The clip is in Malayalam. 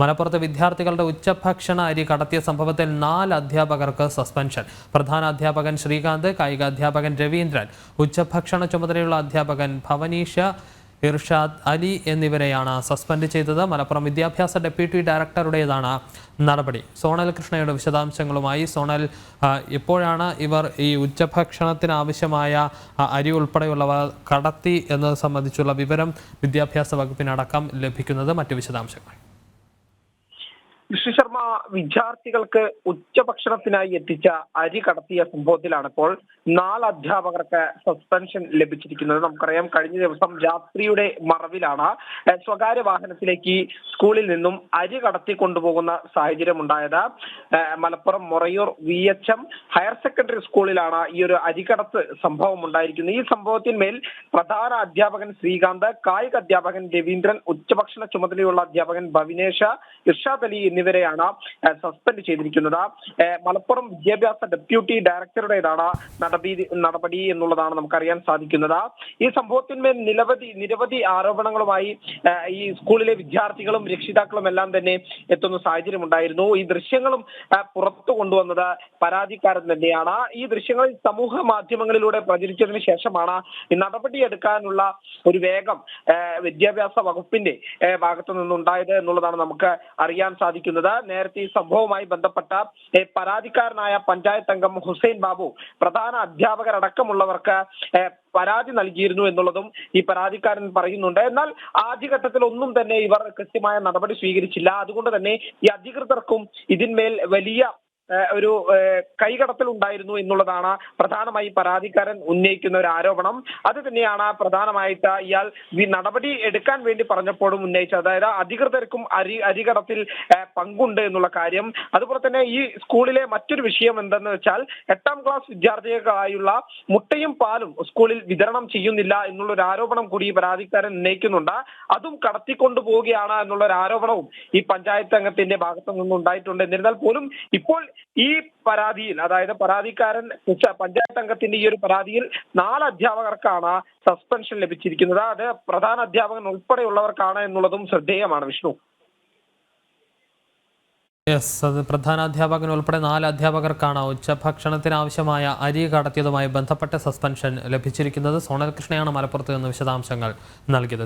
മലപ്പുറത്ത് വിദ്യാർത്ഥികളുടെ ഉച്ചഭക്ഷണ അരി കടത്തിയ സംഭവത്തിൽ നാല് അധ്യാപകർക്ക് സസ്പെൻഷൻ. പ്രധാന അധ്യാപകൻ ശ്രീകാന്ത് കായിക അധ്യാപകൻ രവീന്ദ്രൻ. ഉച്ചഭക്ഷണ ചുമതലയുള്ള അധ്യാപകൻ ഭവനീഷ ഇർഷാദ് അലി എന്നിവരെയാണ് സസ്പെൻഡ് ചെയ്തത്. മലപ്പുറം വിദ്യാഭ്യാസ ഡെപ്യൂട്ടി ഡയറക്ടറുടേതാണ് നടപടി. സോണൽ കൃഷ്ണയുടെ വിശദാംശങ്ങളുമായി സോണൽ എപ്പോഴാണ് ഇവർ ഈ ഉച്ചഭക്ഷണത്തിനാവശ്യമായ അരി ഉൾപ്പെടെയുള്ളവ കടത്തി എന്നത് സംബന്ധിച്ചുള്ള വിവരം വിദ്യാഭ്യാസ വകുപ്പിനടക്കം ലഭിക്കുന്നത് മറ്റ് വിശദാംശങ്ങൾ. വിഷ്ണു ശർമ്മ വിദ്യാർത്ഥികൾക്ക് ഉച്ചഭക്ഷണത്തിനായി എത്തിച്ച അരി കടത്തിയ സംഭവത്തിലാണ് ഇപ്പോൾ നാല് അധ്യാപകർക്ക് സസ്പെൻഷൻ ലഭിച്ചിരിക്കുന്നത്. നമുക്കറിയാം കഴിഞ്ഞ ദിവസം രാത്രിയുടെ മറവിലാണ് സ്വകാര്യ വാഹനത്തിലേക്ക് സ്കൂളിൽ നിന്നും അരി കടത്തി കൊണ്ടുപോകുന്ന സാഹചര്യം ഉണ്ടായത് Malappuram Morayur V H M higher secondary സ്കൂളിലാണ് ഈ ഒരു അരികടത്ത് സംഭവം ഉണ്ടായിരിക്കുന്നത് ഈ സംഭവത്തിന്മേൽ പ്രധാന അധ്യാപകൻ ശ്രീകാന്ത് കായിക അധ്യാപകൻ രവീന്ദ്രൻ ഉച്ചഭക്ഷണ ചുമതലയുള്ള അധ്യാപകൻ ഭവിനേഷ ഇർഷാദ് അലി എന്നിവരെയാണ് സസ്പെൻഡ് ചെയ്തിരിക്കുന്നത്. മലപ്പുറം വിദ്യാഭ്യാസ ഡെപ്യൂട്ടി ഡയറക്ടറുടേതാണ് നടപടി നടപടി എന്നുള്ളതാണ് നമുക്കറിയാൻ സാധിക്കുന്നത്. ഈ സംഭവത്തിന്മേൽ നിരവധി നിരവധി ആരോപണങ്ങളുമായി ഈ സ്കൂളിലെ വിദ്യാർത്ഥികളും രക്ഷിതാക്കളും എല്ലാം തന്നെ എത്തുന്ന സാഹചര്യം ഉണ്ടായിരുന്നു ഈ ദൃശ്യങ്ങളും പുറത്തു കൊണ്ടുവന്നത് പരാതിക്കാരൻ തന്നെയാണ്. ഈ ദൃശ്യങ്ങൾ സമൂഹ മാധ്യമങ്ങളിലൂടെ പ്രചരിച്ചതിന് ശേഷമാണ് നടപടിയെടുക്കാനുള്ള ഒരു വേഗം വിദ്യാഭ്യാസ വകുപ്പിന്റെ ഭാഗത്തു നിന്നുണ്ടായത് എന്നുള്ളതാണ് നമുക്ക് അറിയാൻ സാധിക്കുന്നത്. നേരത്തെ ഈ സംഭവവുമായി ബന്ധപ്പെട്ട പരാതിക്കാരനായ പഞ്ചായത്ത് അംഗം ഹുസൈൻ ബാബു പ്രധാന അധ്യാപകരടക്കമുള്ളവർക്ക് പരാതി നൽകിയിരുന്നു എന്നുള്ളതും ഈ പരാതിക്കാരൻ പറയുന്നുണ്ട്. എന്നാൽ ആദ്യഘട്ടത്തിൽ ഒന്നും തന്നെ ഇവർ കൃത്യമായ നടപടി സ്വീകരിച്ചില്ല. അതുകൊണ്ട് തന്നെ ഈ അധികൃതർക്കും ഇതിന്മേൽ വലിയ ഒരു കൈകടത്തിൽ ഉണ്ടായിരുന്നു എന്നുള്ളതാണ് പ്രധാനമായി പരാതിക്കാരൻ ഉന്നയിക്കുന്ന ഒരു ആരോപണം. അത് തന്നെയാണ് പ്രധാനമായിട്ട് ഇയാൾ നടപടി എടുക്കാൻ വേണ്ടി പറഞ്ഞപ്പോഴും ഉന്നയിച്ചത്. അതായത് അധികൃതർക്കും അരി അരികടത്തിൽ പങ്കുണ്ട് എന്നുള്ള കാര്യം. അതുപോലെ തന്നെ ഈ സ്കൂളിലെ മറ്റൊരു വിഷയം എന്തെന്ന് വെച്ചാൽ എട്ടാം ക്ലാസ് വിദ്യാർത്ഥികൾക്കായുള്ള മുട്ടയും പാലും സ്കൂളിൽ വിതരണം ചെയ്യുന്നില്ല എന്നുള്ള ഒരു ആരോപണം കൂടി പരാതിക്കാരൻ ഉന്നയിക്കുന്നുണ്ട്. അതും കടത്തിക്കൊണ്ടു പോവുകയാണ് എന്നുള്ള ഒരു ആരോപണവും ഈ പഞ്ചായത്ത് അംഗത്തിന്റെ ഭാഗത്തു നിന്നുണ്ടായിട്ടുണ്ട്. എന്നിരുന്നാൽ പോലും ഇപ്പോൾ ഈ പരാതിയിൽ അതായത് പരാതിക്കാരൻ പഞ്ചായത്ത് അംഗത്തിന്റെ ഈ ഒരു പരാതിയിൽ നാല് അധ്യാപകർക്കാണ് സസ്പെൻഷൻ ലഭിച്ചിരിക്കുന്നത്. അത് പ്രധാന അധ്യാപകൻ ഉൾപ്പെടെയുള്ളവർക്കാണ് എന്നുള്ളതും ശ്രദ്ധേയമാണ് വിഷ്ണു. യെസ് അത് പ്രധാനാധ്യാപകൻ ഉൾപ്പെടെ നാല് അധ്യാപകർക്കാണ് ഉച്ചഭക്ഷണത്തിന് ആവശ്യമായ അരി കടത്തിയതുമായി ബന്ധപ്പെട്ട സസ്പെൻഷൻ ലഭിച്ചിരിക്കുന്നത്. സോണൽ കൃഷ്ണയാണ് മലപ്പുറത്ത് നിന്ന് വിശദാംശങ്ങൾ നൽകിയത്.